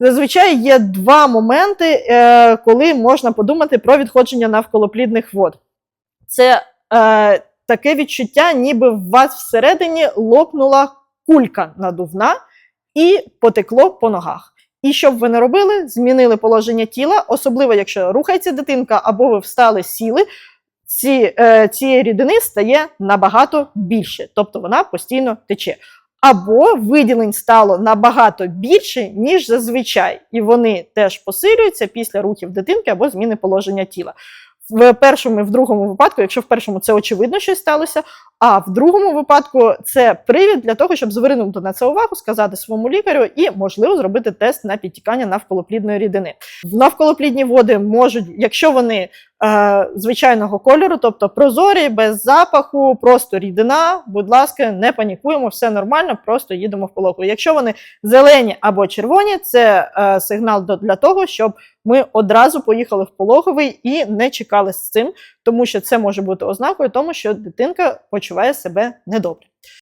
Зазвичай є два моменти, е, коли можна подумати про відходження навколоплідних вод. Це е, таке відчуття, ніби в вас всередині лопнула кулька надувна і потекло по ногах. І що б ви не робили, змінили положення тіла, особливо якщо рухається дитинка або ви встали, сіли, ці, е, цієї рідини стає набагато більше, тобто вона постійно тече. Або виділень стало набагато більше, ніж зазвичай, і вони теж посилюються після рухів дитинки або зміни положення тіла. В першому і в другому випадку, якщо в першому це очевидно щось сталося, а в другому випадку це привід для того, щоб звернути на це увагу, сказати своєму лікарю і, можливо, зробити тест на підтікання навколоплідної рідини. Навколоплідні води можуть, якщо вони е, звичайного кольору, тобто прозорі, без запаху, просто рідина, будь ласка, не панікуємо, все нормально, просто їдемо в пологу. Якщо вони зелені або червоні, це е, сигнал для того, щоб ми одразу поїхали в пологовий і не чекали з цим, тому що це може бути ознакою тому, що дитинка почуває себе недобре.